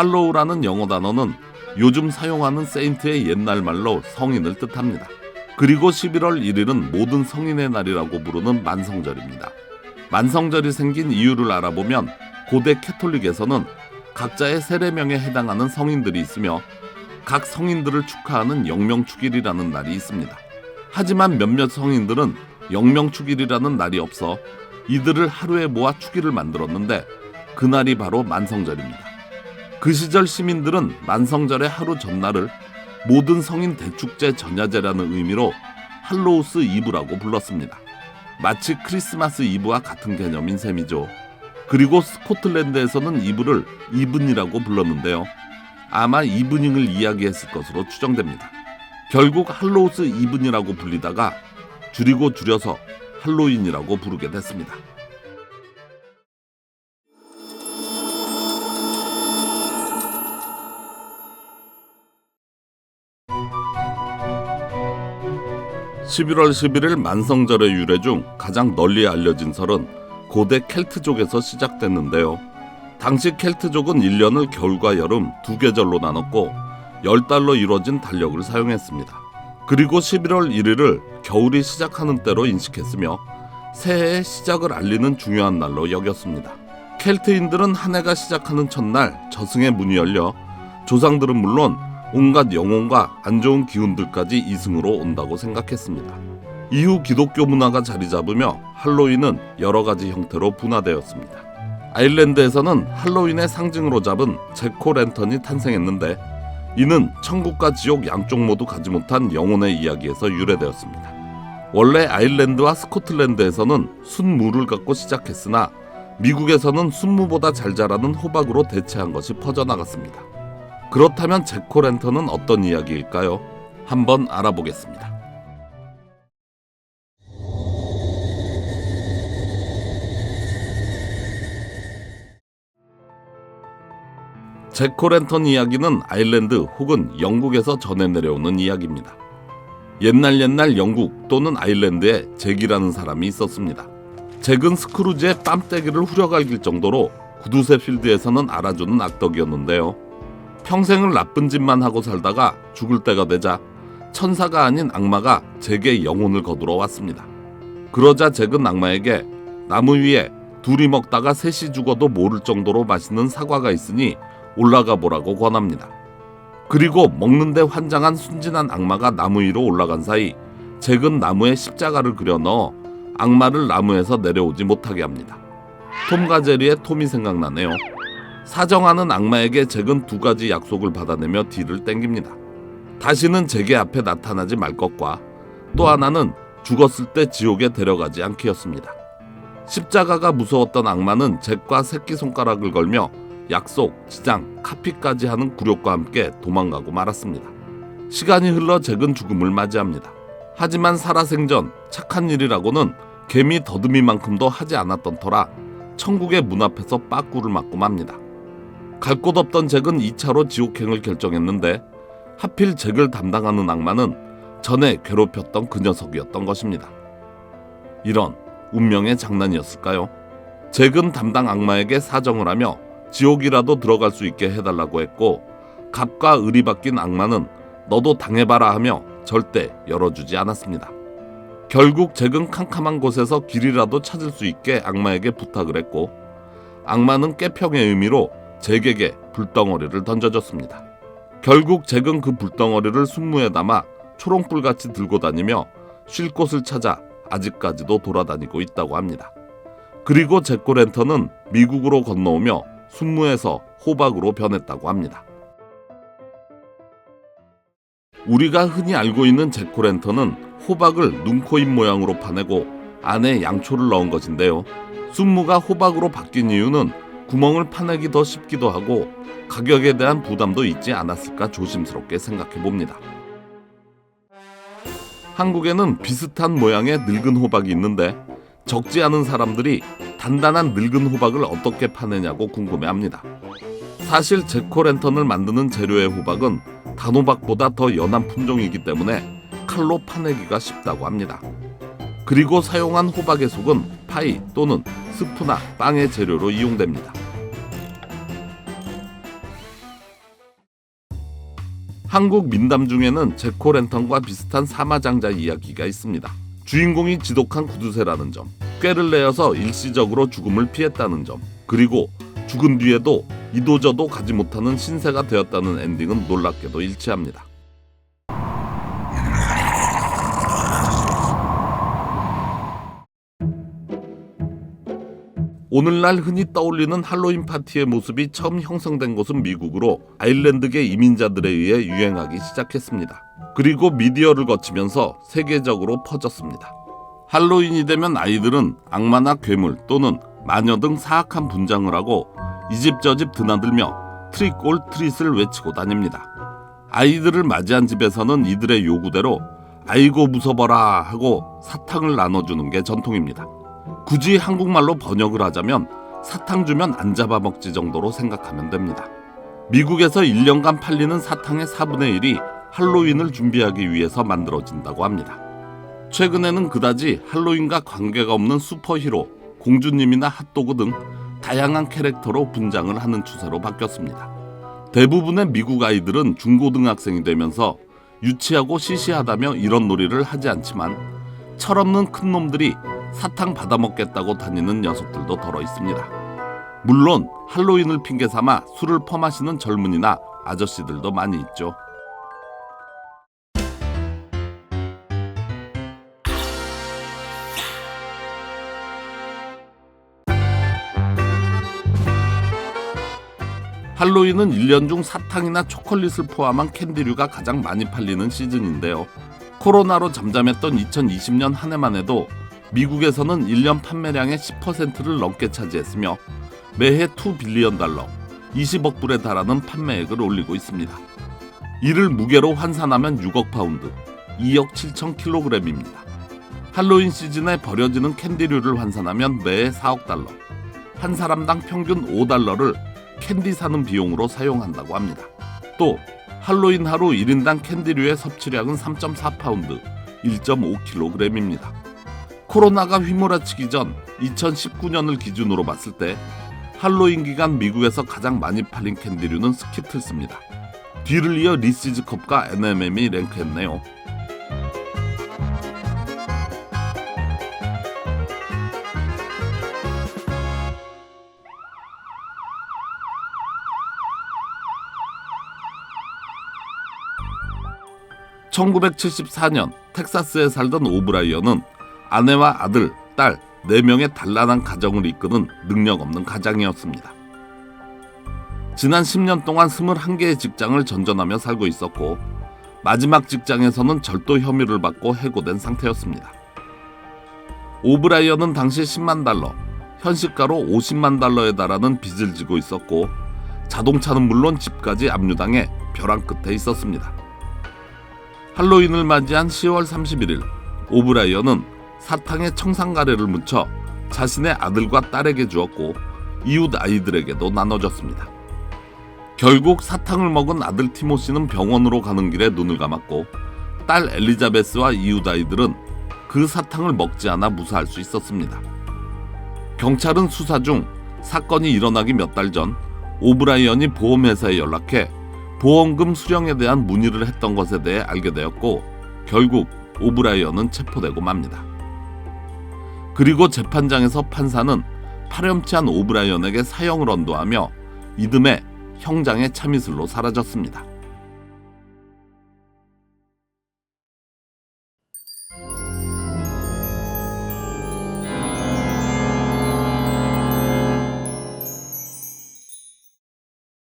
할로우라는 영어 단어는 요즘 사용하는 세인트의 옛날 말로 성인을 뜻합니다. 그리고 11월 1일은 모든 성인의 날이라고 부르는 만성절입니다. 만성절이 생긴 이유를 알아보면 고대 캐톨릭에서는 각자의 세례명에 해당하는 성인들이 있으며 각 성인들을 축하하는 영명축일이라는 날이 있습니다. 하지만 몇몇 성인들은 영명축일이라는 날이 없어 이들을 하루에 모아 축일을 만들었는데 그날이 바로 만성절입니다. 그 시절 시민들은 만성절의 하루 전날을 모든 성인 대축제 전야제라는 의미로 할로우스 이브라고 불렀습니다. 마치 크리스마스 이브와 같은 개념인 셈이죠. 그리고 스코틀랜드에서는 이브를 이븐이라고 불렀는데요. 아마 이브닝을 이야기했을 것으로 추정됩니다. 결국 할로우스 이븐이라고 불리다가 줄이고 줄여서 할로윈이라고 부르게 됐습니다. (11월 11일) 만성절의 유래 중 가장 널리 알려진 설은 고대 켈트족에서 시작됐는데요. 당시 켈트족은 1년을 겨울과 여름 두 계절로 나눴고 10달로 이루어진 달력을 사용했습니다. 그리고 11월 1일을 겨울이 시작하는 때로 인식했으며 새해의 시작을 알리는 중요한 날로 여겼습니다. 켈트인들은 한 해가 시작하는 첫날 저승의 문이 열려 조상들은 물론 온갖 영혼과 안 좋은 기운들까지 이승으로 온다고 생각했습니다. 이후 기독교 문화가 자리 잡으며 할로윈은 여러 가지 형태로 분화되었습니다. 아일랜드에서는 할로윈의 상징으로 잡은 제코 랜턴이 탄생했는데 이는 천국과 지옥 양쪽 모두 가지 못한 영혼의 이야기에서 유래되었습니다. 원래 아일랜드와 스코틀랜드에서는 순무를 갖고 시작했으나 미국에서는 순무보다 잘 자라는 호박으로 대체한 것이 퍼져나갔습니다. 그렇다면 제코 랜턴은 어떤 이야기일까요? 한번 알아보겠습니다. 제코 랜턴 이야기는 아일랜드 혹은 영국에서 전해 내려오는 이야기입니다. 옛날 옛날 영국 또는 아일랜드에 잭이라는 사람이 있었습니다. 잭은 스크루지의 뺨때기를 후려갈길 정도로 구두쇠 필드에서는 알아주는 악덕이었는데요. 평생을 나쁜 짓만 하고 살다가 죽을 때가 되자 천사가 아닌 악마가 잭의 영혼을 거두러 왔습니다. 그러자 잭은 악마에게 나무 위에 둘이 먹다가 셋이 죽어도 모를 정도로 맛있는 사과가 있으니 올라가 보라고 권합니다. 그리고 먹는데 환장한 순진한 악마가 나무 위로 올라간 사이 잭은 나무에 십자가를 그려 넣어 악마를 나무에서 내려오지 못하게 합니다. 톰과 제리의 톰이 생각나네요. 사정하는 악마에게 잭은 두 가지 약속을 받아내며 뒤를 땡깁니다. 다시는 잭의 앞에 나타나지 말 것과 또 하나는 죽었을 때 지옥에 데려가지 않기였습니다. 십자가가 무서웠던 악마는 잭과 새끼손가락을 걸며 약속, 지장, 카피까지 하는 굴욕과 함께 도망가고 말았습니다. 시간이 흘러 잭은 죽음을 맞이합니다. 하지만 살아생전 착한 일이라고는 개미 더듬이만큼도 하지 않았던 터라 천국의 문 앞에서 빠꾸를 맞고 맙니다. 갈 곳 없던 잭은 2차로 지옥행을 결정했는데 하필 잭을 담당하는 악마는 전에 괴롭혔던 그 녀석이었던 것입니다. 이런 운명의 장난이었을까요? 잭은 담당 악마에게 사정을 하며 지옥이라도 들어갈 수 있게 해달라고 했고 갑과 을이 바뀐 악마는 너도 당해봐라 하며 절대 열어주지 않았습니다. 결국 잭은 캄캄한 곳에서 길이라도 찾을 수 있게 악마에게 부탁을 했고 악마는 깨평의 의미로 잭에게 불덩어리를 던져줬습니다. 결국 잭은 그 불덩어리를 순무에 담아 초롱불같이 들고 다니며 쉴 곳을 찾아 아직까지도 돌아다니고 있다고 합니다. 그리고 잭고 랜턴은 미국으로 건너오며 순무에서 호박으로 변했다고 합니다. 우리가 흔히 알고 있는 잭코랜턴은 호박을 눈, 코, 입 모양으로 파내고 안에 양초를 넣은 것인데요. 순무가 호박으로 바뀐 이유는 구멍을 파내기 더 쉽기도 하고 가격에 대한 부담도 있지 않았을까 조심스럽게 생각해 봅니다. 한국에는 비슷한 모양의 늙은 호박이 있는데 적지 않은 사람들이 단단한 늙은 호박을 어떻게 파내냐고 궁금해합니다. 사실 제코랜턴을 만드는 재료의 호박은 단호박보다 더 연한 품종이기 때문에 칼로 파내기가 쉽다고 합니다. 그리고 사용한 호박의 속은 파이 또는 스프나 빵의 재료로 이용됩니다. 한국 민담 중에는 제코 랜턴과 비슷한 사마장자 이야기가 있습니다. 주인공이 지독한 구두쇠라는 점, 꾀를 내어서 일시적으로 죽음을 피했다는 점, 그리고 죽은 뒤에도 이도저도 가지 못하는 신세가 되었다는 엔딩은 놀랍게도 일치합니다. 오늘날 흔히 떠올리는 할로윈 파티의 모습이 처음 형성된 곳은 미국으로 아일랜드계 이민자들에 의해 유행하기 시작했습니다. 그리고 미디어를 거치면서 세계적으로 퍼졌습니다. 할로윈이 되면 아이들은 악마나 괴물 또는 마녀 등 사악한 분장을 하고 이집저집 드나들며 트릭 올 트릿을 외치고 다닙니다. 아이들을 맞이한 집에서는 이들의 요구대로 아이고 무서워라 하고 사탕을 나눠주는 게 전통입니다. 굳이 한국말로 번역을 하자면 사탕 주면 안 잡아먹지 정도로 생각하면 됩니다. 미국에서 1년간 팔리는 사탕의 4분의 1이 할로윈을 준비하기 위해서 만들어진다고 합니다. 최근에는 그다지 할로윈과 관계가 없는 슈퍼히로, 공주님이나 핫도그 등 다양한 캐릭터로 분장을 하는 추세로 바뀌었습니다. 대부분의 미국 아이들은 중고등학생이 되면서 유치하고 시시하다며 이런 놀이를 하지 않지만 철없는 큰 놈들이 사탕 받아 먹겠다고 다니는 녀석들도 덜어 있습니다. 물론 할로윈을 핑계 삼아 술을 퍼마시는 젊은이나 아저씨들도 많이 있죠. 할로윈은 1년 중 사탕이나 초콜릿을 포함한 캔디류가 가장 많이 팔리는 시즌인데요. 코로나로 잠잠했던 2020년 한 해만 해도 미국에서는 1년 판매량의 10%를 넘게 차지했으며 매해 2 빌리언 달러, 20억 불에 달하는 판매액을 올리고 있습니다. 이를 무게로 환산하면 6억 파운드, 2억 7천 킬로그램입니다. 할로윈 시즌에 버려지는 캔디류를 환산하면 매해 4억 달러, 한 사람당 평균 5달러를 캔디 사는 비용으로 사용한다고 합니다. 또 할로윈 하루 1인당 캔디류의 섭취량은 3.4파운드, 1.5kg입니다. 코로나가 휘몰아치기 전 2019년을 기준으로 봤을 때 할로윈 기간 미국에서 가장 많이 팔린 캔디류는 스키틀스입니다. 뒤를 이어 리시즈 컵과 NMM이 랭크했네요. (1974년) 텍사스에 살던 오브라이언은 아내와 아들, 딸 4명의 단란한 가정을 이끄는 능력 없는 가장이었습니다. 지난 10년 동안 21개의 직장을 전전하며 살고 있었고 마지막 직장에서는 절도 혐의를 받고 해고된 상태였습니다. 오브라이언은 당시 10만 달러, 현시가로 50만 달러에 달하는 빚을 지고 있었고 자동차는 물론 집까지 압류당해 벼랑 끝에 있었습니다. 할로윈을 맞이한 10월 31일 오브라이언은 사탕에 청산가래를 묻혀 자신의 아들과 딸에게 주었고 이웃 아이들에게도 나눠줬습니다. 결국 사탕을 먹은 아들 티모시는 병원으로 가는 길에 눈을 감았고 딸 엘리자베스와 이웃 아이들은 그 사탕을 먹지 않아 무사할 수 있었습니다. 경찰은 수사 중 사건이 일어나기 몇 달 전 오브라이언이 보험회사에 연락해 보험금 수령에 대한 문의를 했던 것에 대해 알게 되었고 결국 오브라이언은 체포되고 맙니다. 그리고 재판장에서 판사는 파렴치한 오브라이언에게 사형을 언도하며 이듬해 형장의 참이슬로 사라졌습니다.